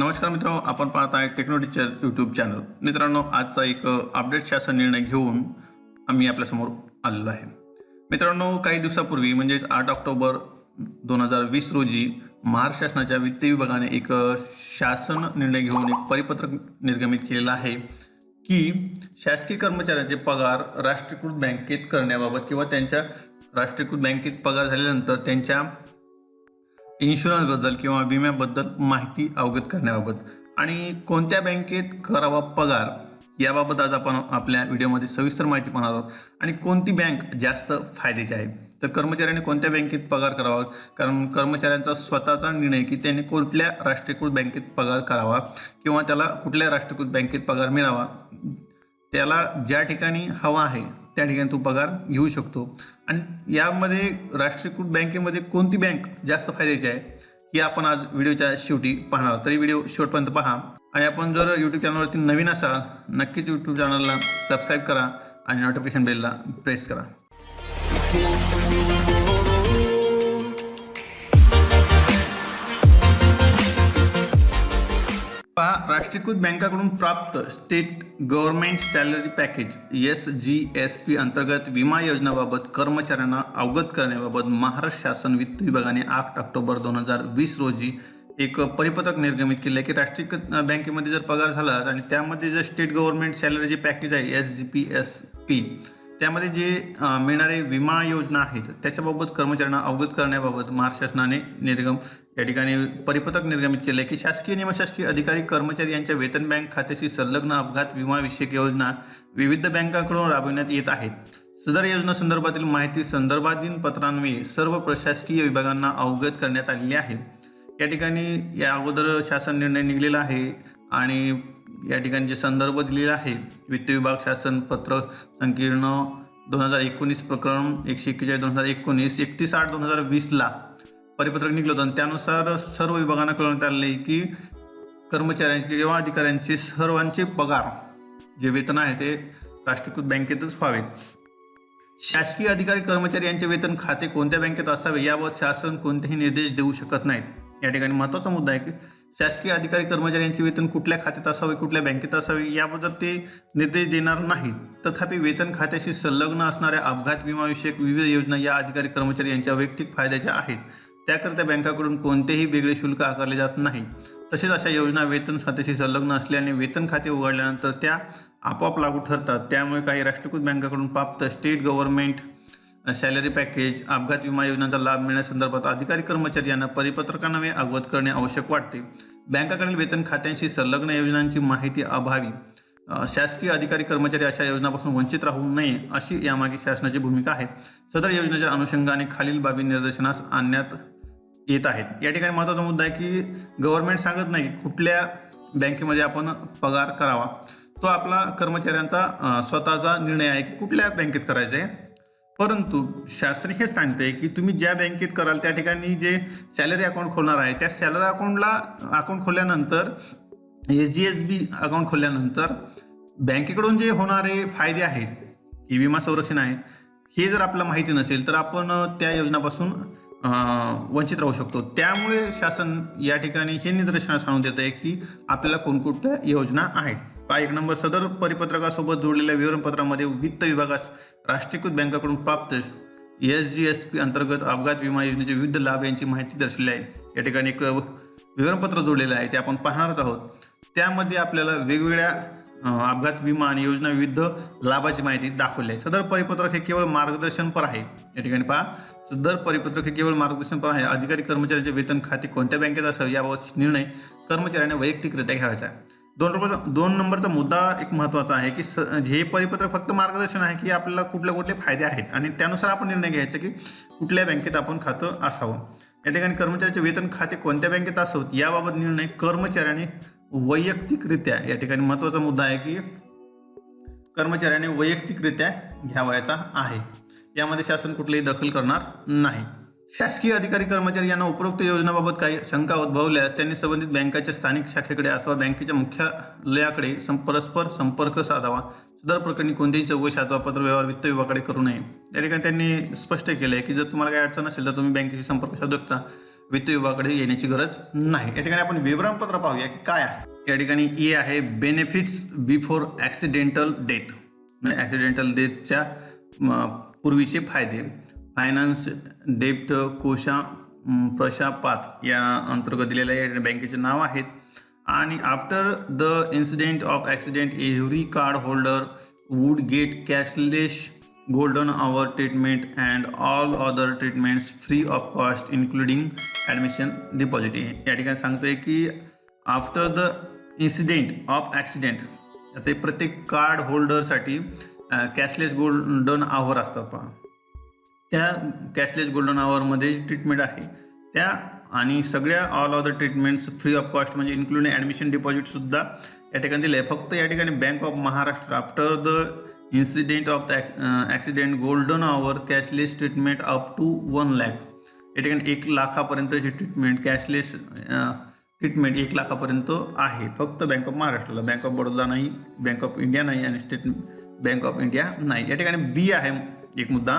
नमस्कार मित्रांनो आपण पाहत आहे टेक्नो टीचर यूट्यूब चॅनल मित्रांनो आजचा एक अपडेट शासन निर्णय घेऊन आम्ही आपल्यासमोर आलेलो आहे. मित्रांनो काही दिवसापूर्वी म्हणजेच आठ ऑक्टोबर दोन हजार वीस रोजी महाराष्ट्र शासनाच्या वित्त विभागाने एक शासन निर्णय घेऊन एक परिपत्रक निर्गमित केलेलं आहे की शासकीय कर्मचाऱ्यांचे पगार राष्ट्रीयकृत बँकेत करण्याबाबत किंवा त्यांच्या राष्ट्रीयकृत बँकेत पगार झाल्यानंतर त्यांच्या इन्शुरन्सबद्दल किंवा विम्याबद्दल माहिती अवगत करण्याबाबत. आणि कोणत्या बँकेत करावा पगार याबाबत आज आपण आपल्या व्हिडिओमध्ये सविस्तर माहिती पाहणार आहोत. आणि कोणती बँक जास्त फायद्याची आहे? तर कर्मचाऱ्यांनी कोणत्या बँकेत पगार करावा? कारण कर्मचाऱ्यांचा स्वतःचा निर्णय की त्याने कुठल्या राष्ट्रीयकृत बँकेत पगार करावा किंवा त्याला कुठल्या राष्ट्रीयकृत बँकेत पगार मिळावा त्याला ज्या ठिकाणी हवा आहे त्या ठिकाणी तो पगार घेऊ शकतो. आणि यामध्ये राष्ट्रीयकृत बँकेमध्ये कोणती बँक जास्त फायद्याची आहे हे आपण आज व्हिडिओच्या शेवटी पाहणार आहोत. तरी व्हिडिओ शेवटपर्यंत पहा. आणि आपण जर यूट्यूब चॅनलवरती नवीन असाल नक्कीच यूट्यूब चॅनलला सबस्क्राईब करा आणि नोटिफिकेशन बेलला प्रेस करा. पहा राष्ट्रीयकृत बँकाकडून प्राप्त state government salary package S G S P अंतर्गत विमा योजनाबाबत कर्मचाऱ्यांना अवगत करण्याबाबत महाराष्ट्र शासन वित्त विभागाने आठ ऑक्टोबर दोन हजार वीस रोजी एक परिपत्रक निर्गमित केले. की राष्ट्रीयकृत बँकेमध्ये जर पगार झाला आणि त्यामध्ये जर स्टेट गव्हर्नमेंट सॅलरी जे पॅकेज आहे S G P S P त्यामध्ये जे मिळणारे विमा योजना आहेत त्याच्याबाबत कर्मचाऱ्यांना अवगत करण्याबाबत महाराष्ट्र शासनाने निर्गम या ठिकाणी परिपत्रक निर्गमित केले की शासकीय निमशासकीय अधिकारी कर्मचारी यांच्या वेतन बँक खात्याशी संलग्न अपघात विमाविषयक योजना विविध बँकांकडून राबविण्यात येत आहेत. सदर योजना संदर्भातील माहिती संदर्भाधीन पत्रांवे सर्व प्रशासकीय विभागांना अवगत करण्यात आलेली आहे. या ठिकाणी या अगोदर शासन निर्णय निघलेला आहे आणि या ठिकाणी जे संदर्भ दिलेला आहे वित्त विभाग शासन पत्र संकीर्ण दोन हजार एकोणीस प्रकरण एकशे एक्केचाळीस दोन हजार एकोणीस एकतीस आठ दोन हजार वीसला परिपत्रक निघलं होतं. आणि त्यानुसार सर्व विभागांना कळवण्यात आले की कर्मचाऱ्यांचे किंवा अधिकाऱ्यांचे सर्वांचे पगार जे वेतन आहे ते राष्ट्रीयकृत बँकेतच व्हावे. शासकीय अधिकारी कर्मचारी यांचे वेतन खाते कोणत्या बँकेत असावे याबाबत शासन कोणतेही निर्देश देऊ शकत नाहीत या ठिकाणी महत्त्वाचा मुद्दा आहे की शासकीय अधिकारी कर्मचाऱ्यांचे वेतन कुठल्या खात्यात असावे कुठल्या बँकेत असावे याबद्दल ते निर्देश देणार नाहीत. तथापि वेतन खात्याशी संलग्न असणाऱ्या अपघात विमाविषयक विविध योजना या अधिकारी कर्मचारी यांच्या वैयक्तिक फायद्याच्या आहेत. त्याकरिता बँकाकडून कोणतेही वेगळे शुल्क आकारले जात नाही. तसेच अशा योजना वेतन खात्याशी संलग्न असल्याने वेतन खाते उघडल्यानंतर त्या आपोआप लागू ठरतात. त्यामुळे काही राष्ट्रीयकृत बँकाकडून प्राप्त स्टेट गव्हर्नमेंट सॅलरी पॅकेज अपघात विमा योजनांचा लाभ मिळण्यासंदर्भात अधिकारी कर्मचारी यांना परिपत्रकांना अवगत करणे आवश्यक वाटते. बँकाकडील वेतन खात्यांशी संलग्न योजनांची माहिती अभावी. शासकीय अधिकारी कर्मचारी अशा योजनापासून वंचित राहू नये अशी यामागे शासनाची भूमिका आहे. सदर योजनेच्या अनुषंगाने खालील बाबी निदर्शनास आणण्यात येत आहेत. या ठिकाणी महत्त्वाचा मुद्दा आहे की गव्हर्नमेंट सांगत नाही कुठल्या बँकेमध्ये आपण पगार करावा. तो आपला कर्मचाऱ्यांचा स्वतःचा निर्णय आहे की कुठल्या बँकेत करायचं आहे परंतु शासन हे सांगते की तुम्ही ज्या बँकेत कराल त्या ठिकाणी जे सॅलरी अकाउंट खोलणार आहे त्या सॅलरी अकाउंटला account खोलल्यानंतर S G S B account खोलल्यानंतर बँकेकडून जे होणारे फायदे आहेत की विमा संरक्षण आहे हे जर आपल्याला माहिती नसेल तर आपण त्या योजनापासून वंचित राहू शकतो. त्यामुळे शासन या ठिकाणी हे निदर्शनास आणून देत आहे की आपल्याला कोणकोणत्या योजना आहेत. पहा एक नंबर सदर परिपत्रकासोबत जोडलेल्या विवरणपत्रामध्ये वित्त विभागास राष्ट्रीयकृत बँकाकडून प्राप्त एस जी एस पी अंतर्गत अपघात विमा योजनेचे विविध लाभ यांची माहिती दर्शवली आहे. या ठिकाणी एक विवरणपत्र जोडलेलं आहे ते आपण पाहणारच आहोत. त्यामध्ये आपल्याला वेगवेगळ्या अपघात विमा आणि योजना विविध लाभाची माहिती दाखवली आहे. सदर परिपत्रक हे केवळ मार्गदर्शनपर आहे. या ठिकाणी पहा. सदर परिपत्रक हे केवळ मार्गदर्शनपर आहे. अधिकारी कर्मचाऱ्यांचे वेतन खाते कोणत्या बँकेत असावे याबाबत निर्णय कर्मचाऱ्यांना वैयक्तिकरित्या घ्यायचा आहे. दोन नंबरचा दोन नंबरचा मुद्दा एक महत्त्वाचा आहे की स हे परिपत्रक फक्त मार्गदर्शन आहे की आपल्याला कुठले कुठले फायदे आहेत आणि त्यानुसार आपण निर्णय घ्यायचा की कुठल्या बँकेत आपण खातं असावं. या ठिकाणी कर्मचाऱ्याचे वेतन खाते कोणत्या बँकेत असावं याबाबत निर्णय कर्मचाऱ्याने वैयक्तिकरित्या या ठिकाणी महत्त्वाचा मुद्दा आहे की कर्मचाऱ्याने वैयक्तिकरित्या घ्यावायचा आहे. यामध्ये शासन कुठलीही दखल करणार नाही. शासकीय अधिकारी कर्मचारी यांना उपरोक्त योजनाबाबत काही शंका उद्भवल्यास त्यांनी संबंधित बँकेच्या स्थानिक शाखेकडे अथवा बँकेच्या मुख्यालयाकडे सं परस्पर संपर्क साधावा. सदर प्रकरणी कोणतीही चौकशी अथवा पत्रव्यवहार वित्त विभागाकडे करू नये. या ठिकाणी त्यांनी स्पष्ट केलं आहे की जर तुम्हाला काही अडचण असेल तर तुम्ही बँकेशी संपर्क साधू शकता वित्त विभागाकडे येण्याची गरज नाही. या ठिकाणी आपण विवरणपत्र पाहूया की काय आहे. या ठिकाणी ए आहे benefits before accidental death accidental डेथच्या पूर्वीचे फायदे. फायनान्स डेप्ट कोशा प्रशा पाच या अंतर्गत दिलेल्या या बँकेचे नाव आहेत. आणि after the incident of accident every card holder would get cashless golden hour treatment and all other treatments free of cost including admission deposit या ठिकाणी सांगतो आहे की after the incident of accident ते प्रत्येक कार्ड होल्डरसाठी कॅशलेस गोल्डन आवर असतात पहा. त्या कॅशलेस गोल्डन आवरमध्ये ट्रीटमेंट आहे. त्या आणि सगळ्या all of the treatments free of cost म्हणजे इन्क्लुडिंग ॲडमिशन डिपॉझिटसुद्धा या ठिकाणी दिलं आहे फक्त या ठिकाणी bank of Maharashtra after the incident of the accident golden hour cashless treatment up to one lakh या ठिकाणी एक लाखापर्यंतची ट्रीटमेंट कॅशलेस ट्रीटमेंट एक लाखापर्यंत आहे. फक्त बँक ऑफ महाराष्ट्राला बँक ऑफ बडोदा नाही बँक ऑफ इंडिया नाही आणि स्टेट बँक ऑफ इंडिया नाही. या ठिकाणी बी आहे एक मुद्दा.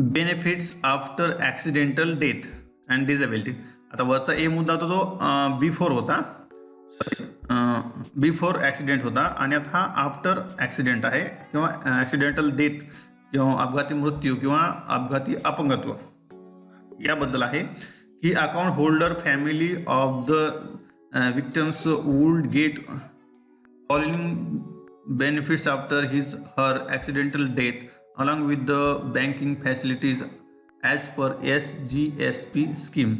Benefits after accidental death and disability आता वरचा ए मुद्दा होता तो बिफोर होता. बिफोर ॲक्सिडेंट होता. आणि आता हा आफ्टर ॲक्सिडेंट आहे किंवा ॲक्सिडेंटल डेथ किंवा अपघाती मृत्यू किंवा अपघाती अपंगत्व. याबद्दल आहे की account holder family of the victims would get following benefits after his her accidental death along with the banking facilities as per SGSP scheme.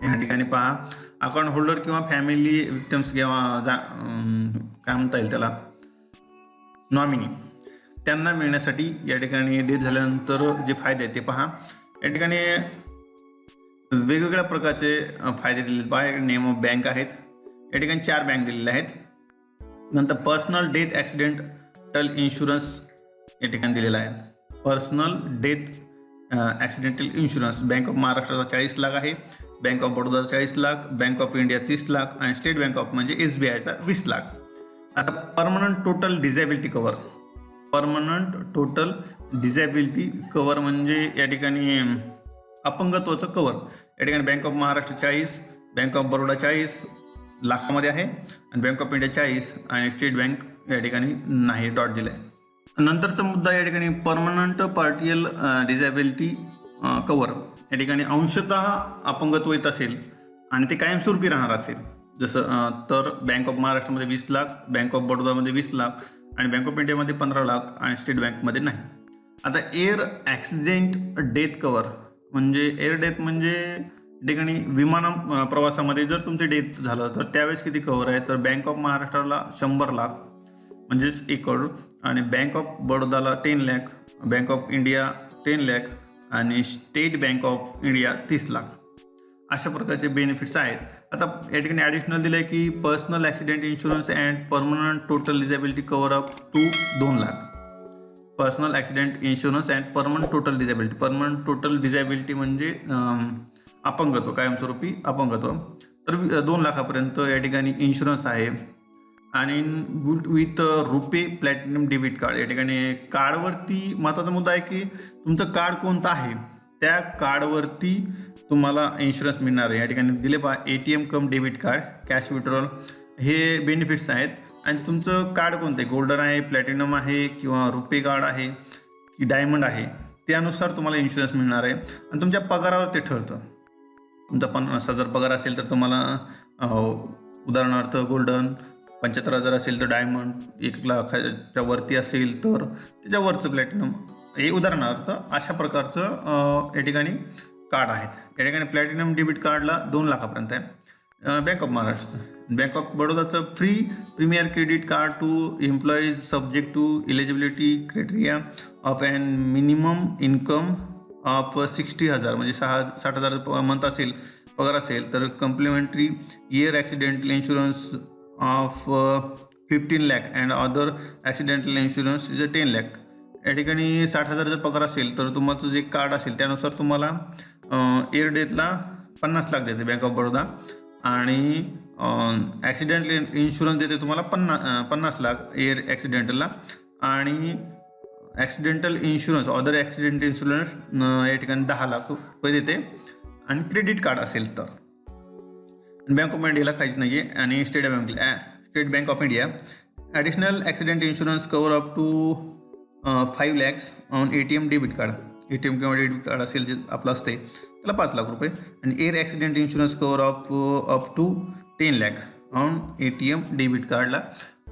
या ठिकाणी पहा अकाउंट होल्डर किंवा फॅमिली विक्टम्स किंवा जा काय म्हणता येईल त्याला? नॉमिनी त्यांना मिळण्यासाठी या ठिकाणी डेथ झाल्यानंतर जे फायदे आहेत ते पहा. या ठिकाणी वेगवेगळ्या प्रकारचे फायदे दिलेले पहा. नेम ऑफ बँक आहेत. या ठिकाणी चार बँक दिलेल्या आहेत. नंतर पर्सनल डेथ ॲक्सिडेंटल इन्शुरन्स या ठिकाणी दिलेला आहे. Personal death accidental insurance bank of महाराष्ट्राचा चाळीस लाख आहे. बँक ऑफ बडोदाचा चाळीस लाख. बँक ऑफ इंडिया तीस लाख. आणि स्टेट बँक ऑफ म्हणजे एस बी आयचा वीस लाख. आता permanent total disability cover permanent total disability cover म्हणजे या ठिकाणी अपंगत्वाचं कवर या ठिकाणी बँक ऑफ महाराष्ट्र चाळीस बँक ऑफ बरोडा चाळीस लाखामध्ये आहे. आणि बँक ऑफ इंडिया चाळीस आणि स्टेट बँक या ठिकाणी नाही डॉट दिला आहे नंतरचा मुद्दा या ठिकाणी परमनंट पार्टियल डिझॅबिलिटी कवर या ठिकाणी अंशतः अपंगत्व येत असेल आणि ते कायमस्वरूपी राहणार असेल. जसं तर बँक ऑफ महाराष्ट्रामध्ये वीस लाख बँक ऑफ बडोदामध्ये वीस लाख आणि बँक ऑफ इंडियामध्ये पंधरा लाख आणि स्टेट बँकमध्ये नाही. आता एअर ॲक्सिडेंट डेथ कवर म्हणजे एअर डेथ म्हणजे ठिकाणी विमान प्रवासामध्ये जर तुमचे डेथ झालं तर त्यावेळेस किती कवर आहे? तर बँक ऑफ महाराष्ट्राला शंभर लाख म्हणजेच एक करोड आणि bank of बडोदाला ten lakh bank of India ten lakh आणि स्टेट बँक ऑफ इंडिया तीस लाख. अशा प्रकारचे बेनिफिट्स आहेत. आता या ठिकाणी ॲडिशनल दिलं आहे की personal accident insurance and permanent total disability cover up to दोन lakh. Personal accident insurance and permanent total disability permanent total disability म्हणजे अपंगत्व कायमस्वरूपी अपंगत्व. तर दोन लाखापर्यंत या ठिकाणी इन्शुरन्स आहे. आणि good with RuPay platinum debit card. या ठिकाणी कार्डवरती महत्त्वाचा मुद्दा आहे की तुमचं कार्ड कोणतं आहे? त्या कार्डवरती तुम्हाला इन्शुरन्स मिळणार आहे. या ठिकाणी दिले पहा A T M cum debit card cash withdrawal हे बेनिफिट्स आहेत. आणि तुमचं कार्ड कोणतं आहे? गोल्डन आहे प्लॅटिनम आहे किंवा रुपे कार्ड आहे की डायमंड आहे त्यानुसार तुम्हाला इन्शुरन्स मिळणार आहे. आणि तुमच्या पगारावर ते ठरतं. तुमचा पन्नास हजार पगार असेल तर तुम्हाला उदाहरणार्थ गोल्डन पंच्याहत्तर हजार असेल तर डायमंड एक लाखाच्या वरती असेल तर त्याच्यावरचं प्लॅटिनम. हे उदाहरणार्थ अशा प्रकारचं या ठिकाणी कार्ड आहेत. या ठिकाणी प्लॅटिनम डेबिट कार्डला दोन लाखापर्यंत आहे. बँक ऑफ महाराष्ट्रचं bank of बडोदाचं free premier credit card to employees subject to eligibility criteria of and minimum income of sixty हजार म्हणजे सहा साठ हजार मंथ असेल पगार असेल तर complimentary air accidental insurance of fifteen lakh and other accidental insurance is a ten lakh या ठिकाणी साठ हजार जर पगार असेल तर तुमचं जे कार्ड असेल त्यानुसार तुम्हाला uh, एअर डेथला पन्नास लाख देते बँक ऑफ बडोदा आणि uh, ॲक्सिडेंटल इन्शुरन्स देते तुम्हाला पन्ना uh, पन्नास लाख एअर ॲक्सिडेंटलला आणि accidental insurance other accident insurance या ठिकाणी दहा लाख रुपये देते. आणि क्रेडिट कार्ड असेल तर. बँक ऑफ इंडियाला काहीच नाही आहे आणि state bank state bank of India additional accident insurance cover up to five lakhs on A T M debit card A T M किंवा डेबिट कार्ड असेल जे आपलं असते त्याला पाच लाख रुपये. आणि air accident insurance cover of up to ten lakh on A T M debit कार्डला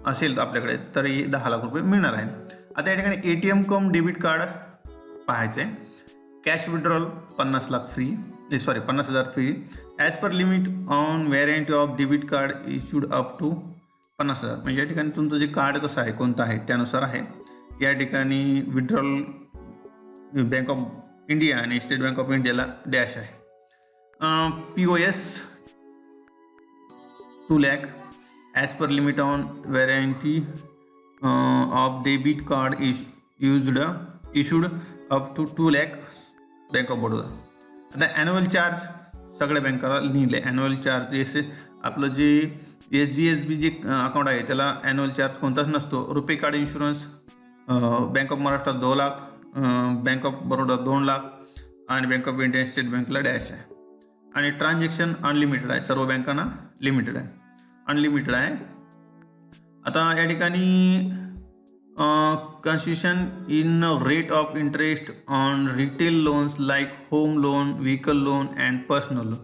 असेल तर आपल्याकडे तरी दहा लाख रुपये मिळणार आहे आता या ठिकाणी A T M cum debit card पाहायचं आहे कॅश विड्रॉल पन्नास लाख फ्री सॉरी पन्नास हजार free as per limit on warranty of debit card issued up to पन्नास हजार. म्हणजे या ठिकाणी तुमचं जे कार्ड कसं आहे कोणतं आहे त्यानुसार आहे. या ठिकाणी विड्रॉल बँक ऑफ इंडिया आणि स्टेट बँक ऑफ इंडियाला डॅश आहे. P O S two lakh as per limit on warranty of debit card issued issued up to two lakh bank of Baroda आता ॲन्युअल चार्ज सगळ्या बँकाला लिहिले. Annual charge S आपलं जे S G S B J account आहे त्याला annual charge कोणताच नसतो. RuPay card insurance bank of महाराष्ट्रात दोन लाख बँक ऑफ बरोडा दोन लाख आणि बँक ऑफ इंडिया स्टेट बँकला डॅश आहे. आणि ट्रान्झॅक्शन अनलिमिटेड आहे. सर्व बँकांना लिमिटेड आहे. अनलिमिटेड आहे. आता या ठिकाणी concession in rate of interest on retail loans like home loan vehicle loan and personal loan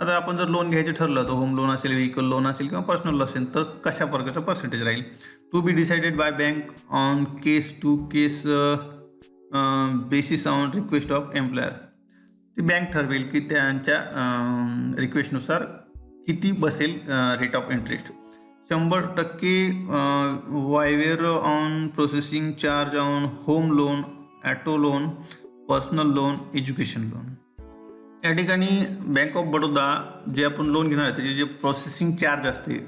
आता आपण जर लोन घ्यायचं ठरलं तर होम लोन असेल व्हेकल लोन असेल किंवा पर्सनल लोन असेल तर कशा प्रकारचं पर्सेंटेज राहील? To be decided by bank on case to case basis on request of employer ती बँक ठरवेल की त्यांच्या रिक्वेस्टनुसार किती बसेल रेट ऑफ इंटरेस्ट शंभर टक्के waiver on processing charge on home loan auto loan personal loan education loan या ठिकाणी बँक ऑफ बडोदा जे आपण लोन घेणार आहे त्याचे जे प्रोसेसिंग चार्ज असते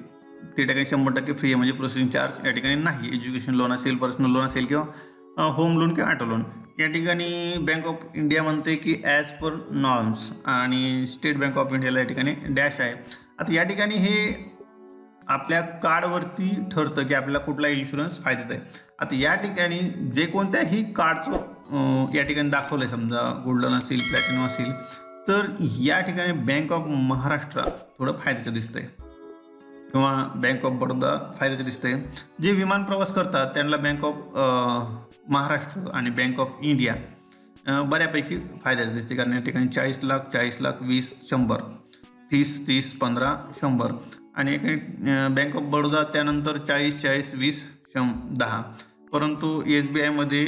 ते ठिकाणी शंभर टक्के फ्री आहे. म्हणजे प्रोसेसिंग चार्ज या ठिकाणी नाही. एज्युकेशन लोन असेल पर्सनल लोन असेल किंवा होम लोन किंवा ॲटो लोन या ठिकाणी बँक ऑफ इंडिया म्हणते की ॲज पर नॉर्म्स आणि स्टेट बँक ऑफ इंडियाला या ठिकाणी डॅश आहे. आता या ठिकाणी हे आपल्या कार्डवरती ठरतं की आपल्याला कुठला इन्शुरन्स फायद्यात आहे. आता या ठिकाणी जे कोणत्याही कार्डचं या ठिकाणी दाखवलं आहे समजा गोल्डन असेल प्लॅटिनम असेल तर या ठिकाणी बँक ऑफ महाराष्ट्र थोडं फायद्याचं दिसतंय. किंवा बँक ऑफ बडोदा फायद्याचं दिसतंय. जे विमान प्रवास करतात त्यांना बँक ऑफ महाराष्ट्र आणि बँक ऑफ इंडिया बऱ्यापैकी फायद्याचं दिसते कारण या ठिकाणी चाळीस लाख चाळीस लाख वीस शंभर तीस तीस पंधरा शंभर. आणि एक बँक ऑफ बडोदा त्यानंतर चाळीस चाळीस वीस शं दहा. परंतु एस बी आयमध्ये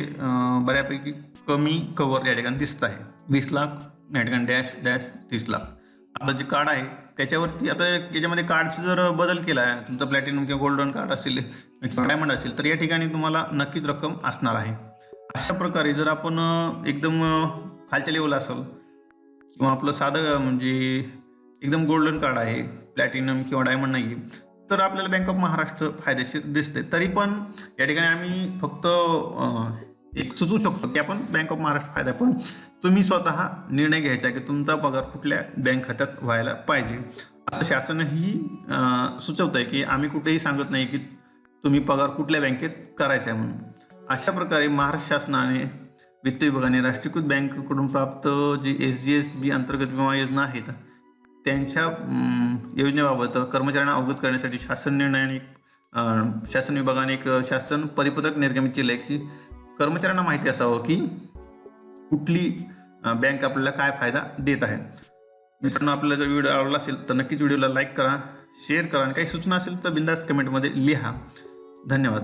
बऱ्यापैकी कमी कवर या ठिकाणी दिसत आहे. वीस लाख या ठिकाणी डॅश डॅश तीस लाख. आपलं जे कार्ड आहे त्याच्यावरती आता याच्यामध्ये कार्डचा जर बदल केला आहे तुमचं प्लॅटिनम किंवा गोल्डन कार्ड असेल किंवा डायमंड असेल तर या ठिकाणी तुम्हाला नक्कीच रक्कम असणार आहे. अशा प्रकारे जर आपण एकदम खालच्या लेवल असेल किंवा आपलं साधं म्हणजे एकदम गोल्डन कार्ड आहे प्लॅटिनम किंवा डायमंड नाही आहे तर आपल्याला बँक ऑफ महाराष्ट्र फायदेशीर दिसते. तरी पण या ठिकाणी आम्ही फक्त एक सुचवू शकतो की आपण बँक ऑफ महाराष्ट्र फायदा पण तुम्ही स्वतः निर्णय घ्यायचा की तुमचा पगार कुठल्या बँक खात्यात व्हायला पाहिजे. असं शासनही सुचवतं आहे की आम्ही कुठेही सांगत नाही की तुम्ही पगार कुठल्या बँकेत करायचा आहे म्हणून. अशा प्रकारे महाराष्ट्र शासनाने वित्त विभागाने राष्ट्रीयकृत बँकेकडून प्राप्त जी एस जी एस बी अंतर्गत विमा योजना आहेत त्यांच्या योजनेबाबत कर्मचाऱ्यांना अवगत करण्यासाठी शासन निर्णयाने शासन विभागाने एक शासन परिपत्रक निर्गमित केलं आहे की कर्मचाऱ्यांना माहिती असावं की कुठली बँक आपल्याला काय फायदा देत आहे. मित्रांनो आपल्याला जर व्हिडिओ आवडला असेल तर नक्कीच व्हिडिओला लाईक करा शेअर करा आणि काही सूचना असेल तर बिंदास कमेंटमध्ये लिहा. धन्यवाद.